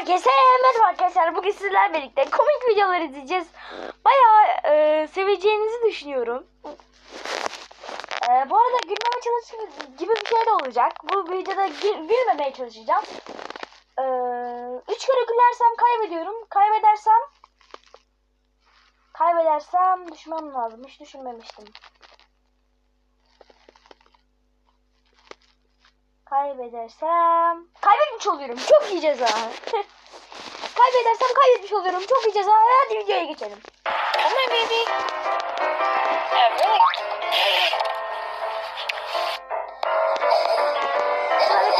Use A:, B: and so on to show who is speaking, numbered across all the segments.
A: Herkese merhaba arkadaşlar. Bugün sizlerle birlikte komik videolar izleyeceğiz. Bayağı e, seveceğinizi düşünüyorum. E, bu arada gülmeme çalışması gibi bir şey de olacak. Bu videoda gül- gülmemeye çalışacağım. E, üç kere gülersem kaybediyorum. Kaybedersem kaybedersem düşmem lazım. Hiç düşünmemiştim. Kaybedersem kaybetmiş oluyorum. Çok iyi ceza. Kaybedersem kaybetmiş oluyorum. Çok iyi ceza. Hadi videoya geçelim.
B: Come baby.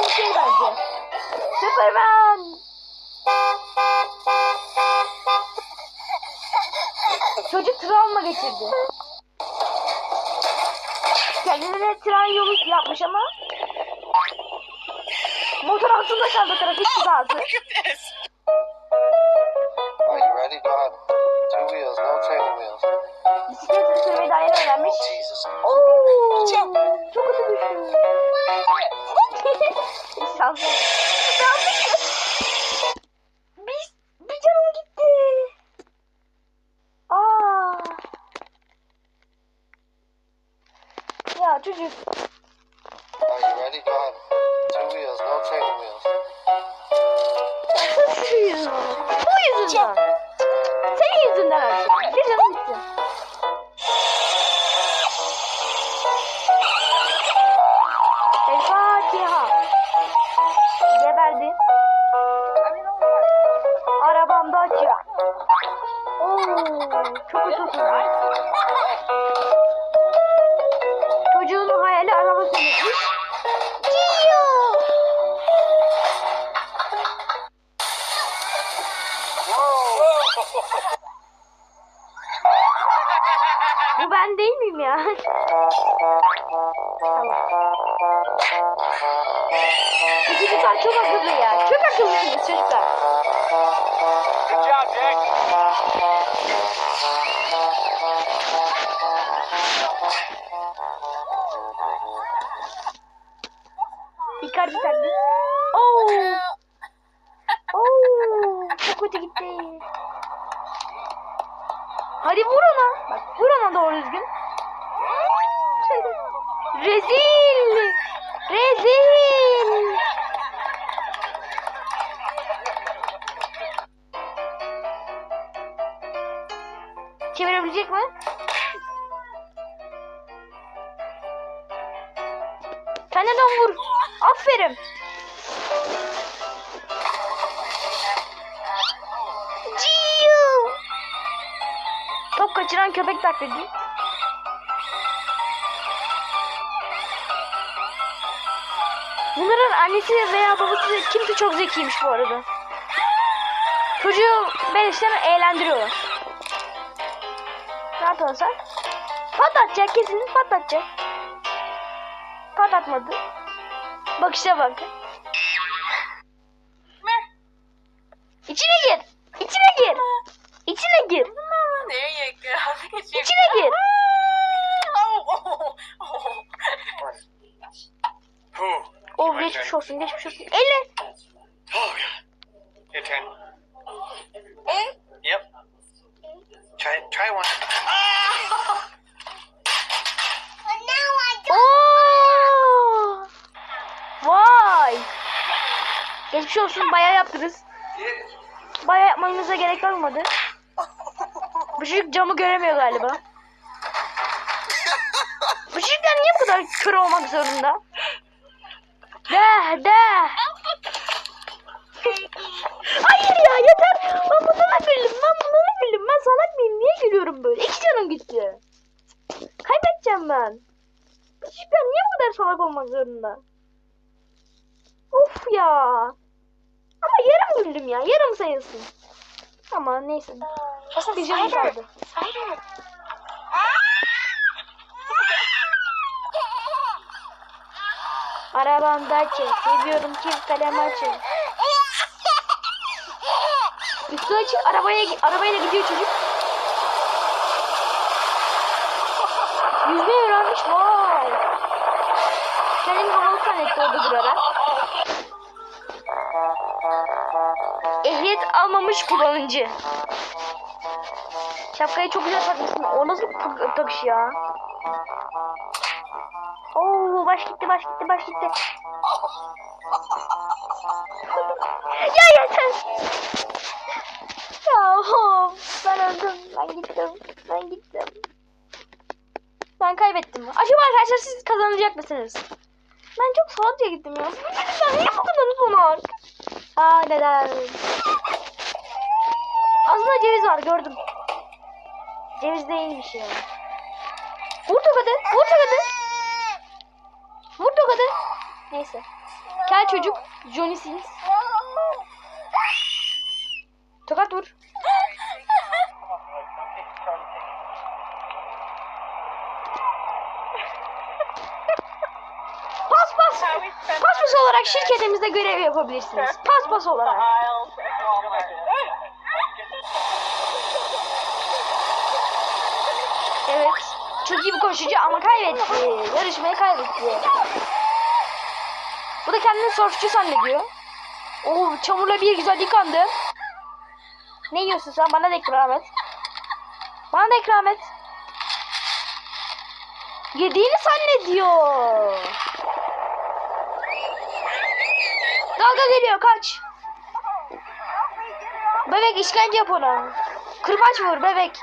A: Bir şey. Superman. Çocuk travma geçirdi. Kendine tren yolu yapmış ama motor altında kaldı trafik
B: this.
C: Are you ready? Go ahead. Two wheels, no training wheels.
A: Bisiklet sürmeyi daha yeni öğrenmiş.
C: Jesus.
A: Oo, çok kötü düştü. Şanslı. Şu yüzünden. Bu yüzünden. Senin yüzünden her şey. Bir canım gitti. El Fatiha. Geberdi. Arabamda açıyor. Oo, çok üzüldüm. Çocuklar çok akıllı ya. Çok akıllısınız çocuklar.
B: Good job, Jack.
A: Icardi taktı. Oo. Oo. Çok kötü gitti. Hadi vur ona. Bak vur ona doğru düzgün. Rezil. Rezil. Çevirebilecek mi? De vur. Aferin. Ciu. Top kaçıran köpek taklidi. Bunların annesi veya babası kimse çok zekiymiş bu arada. Çocuğu beleşten eğlendiriyorlar. Ne yapıyorsa? Patlatacak kesin patlatacak. Patlatmadı. Bakışa bak. İçine gir. İçine gir. İçine gir. İçine gir.
B: Oh, oh, oh.
D: Who?
A: Oh geçmiş olsun geçmiş olsun. Elle.
D: Oh, yeah. Your turn. Yep. Try, try one.
A: Oo. Vay. Geçmiş olsun bayağı yaptınız. Bayağı yapmanıza gerek olmadı. Bu çocuk camı göremiyor galiba. Bu çocuklar niye bu kadar kör olmak zorunda? De de. Hayır ya yeter. Ben bunlara güldüm. Ben bunlara güldüm. Ben salak mıyım? Niye gülüyorum böyle? İki canım gitti. Kaybedeceğim ben. Çocuklar niye bu kadar salak olmak zorunda? Of ya. Ama yarım güldüm ya. Yarım sayılsın. Ama neyse. Bir canım kaldı. Arabamda açın. Seviyorum çift kalem açın. Üstü açık arabaya arabayla gidiyor çocuk. Yüzme öğrenmiş vay. Kendini havalı zannetti orada durarak. Eh almamış kullanıcı. Şapkayı çok güzel takmışsın. O nasıl tak- takış ya? Oo baş gitti baş gitti baş gitti. ya yeter. Ya of, ben öldüm. Ben gittim. Ben gittim. Ben kaybettim. Acaba arkadaşlar siz kazanacak mısınız? Ben çok salakça gittim ya. Ben niye bu kadar salak? Aa neden? Aslında ceviz var gördüm. Ceviz değilmiş ya. Vur tokadı. Vur tokadı. Vur tokadı. Neyse. Gel çocuk. Johnny Sins. Tokat vur. Pas pas. Pas pas olarak şirketimizde görev yapabilirsiniz. Pas pas olarak. Evet. Çok iyi bir koşucu ama kaybetti. Yarışmayı kaybetti. Bu da kendini surfçu zannediyor. Oo çamurla bir güzel yıkandı. Ne yiyorsun sen? Bana da ikram et. Bana da ikram et. Yediğini zannediyor. Dalga geliyor kaç. Bebek işkence yap ona. Kırbaç vur. Bebek.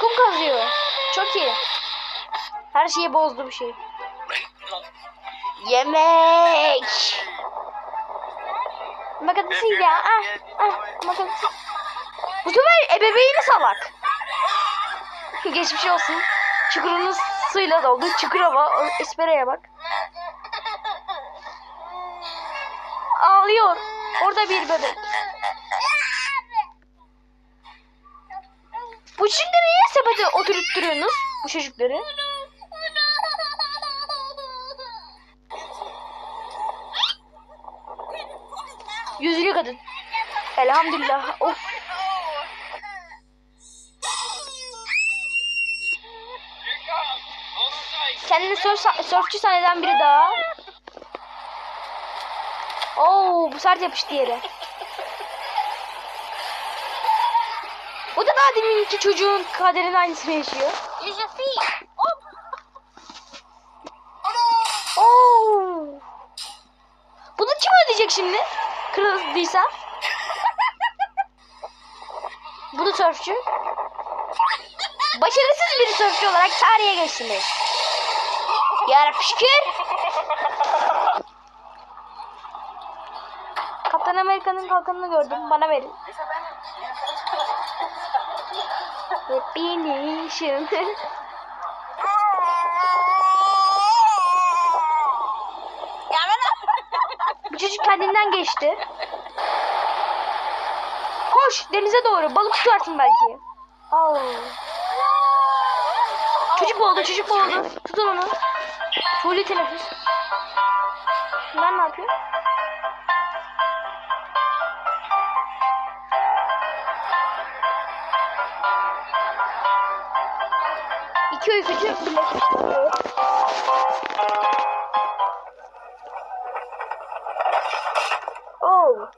A: Kum kazıyor. Çok iyi. Her şeyi bozdu bu şey. Yemek. Makatısı ya. Ah, ah, makatısı. Bu sefer ebeveyni salak. Geçmiş olsun. Çukurunuz suyla doldu. Çukura bak. o Espereye bak. Ağlıyor. Orada bir bebek. Bu çocukları niye sepete oturtturuyorsunuz? Bu çocukları. Yüzlü kadın. Elhamdülillah. Of. Kendini surf, surfçu zanneden biri daha. Oo, bu sert yapıştı yere. O da daha deminki çocuğun kaderin aynısını yaşıyor. Oo. Bunu kim ödeyecek şimdi? Kırıldıysa. Bu da sörfçü. Başarısız bir sörfçü olarak tarihe geçtiniz. Yarabbim şükür. Kaptan Amerika'nın kalkanını gördüm. Bana verin. Benim şimdi. Bu çocuk kendinden geçti. Koş denize doğru. Balık tutarsın belki. Au. Çocuk boğuldu, çocuk boğuldu. Tutun onu. Suli teneffüs. Bunlar ne yapıyor? Evet. Oh.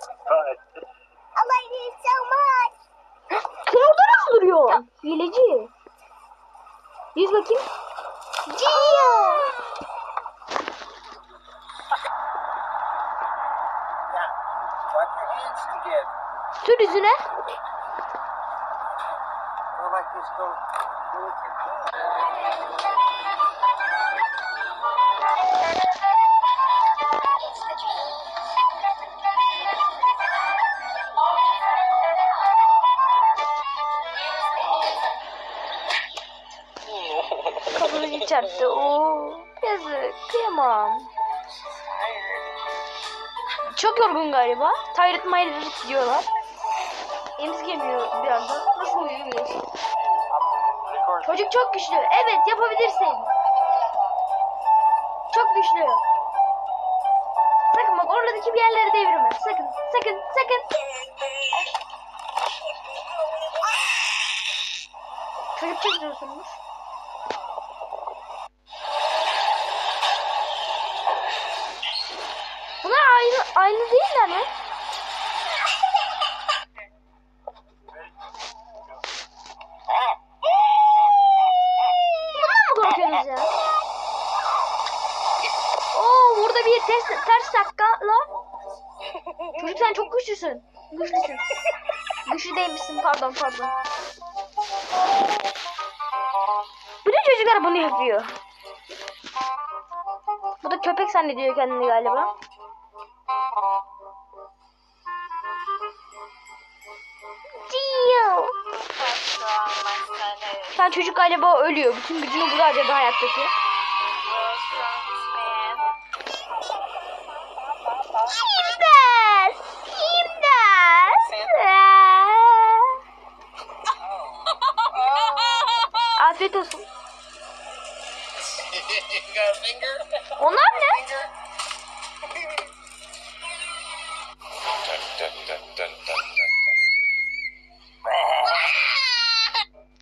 B: I like it so much.
A: Sen orada nasıl duruyorsun? Hileci. Yüz bakayım. Geliyor. Sür yüzüne.
C: Your
A: Kafamı çarptı. Oo. Yazık. Kıyamam. Çok yorgun galiba. Tyrant Myrit diyorlar. Emzigemiyor bir anda. Nasıl uyuyor? Çocuk çok güçlü. Evet yapabilirsin. Çok güçlü. Sakın bak oradaki bir yerleri devirme. Sakın, sakın, sakın. takip çekiyorsunuz. Bunlar aynı aynı değiller mi? Sen çok güçlüsün. Güçlüsün. Güçlü değilmişsin pardon pardon. Bütün çocuklar bunu yapıyor. Bu da köpek zannediyor kendini galiba.
B: İs.
A: Sen çocuk galiba ölüyor. Bütün gücünü burada harcadı hayattaki. İmdat! İmdat! Afiyet olsun. Onlar ne?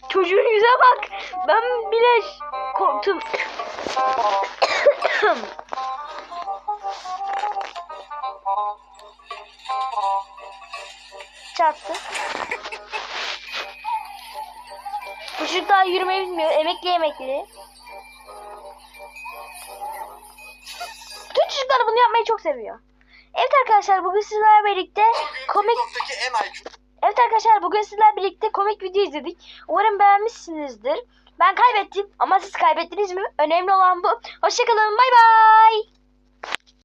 A: Çocuğun yüze bak. Ben bile korktum. Bu çocuk daha yürümeyi bilmiyor. Emekli emekli. Bütün çocuklar bunu yapmayı çok seviyor. Evet arkadaşlar bugün sizlerle birlikte komik Evet arkadaşlar bugün sizlerle birlikte komik video izledik. Umarım beğenmişsinizdir. Ben kaybettim ama siz kaybettiniz mi? Önemli olan bu. Hoşçakalın bay bay.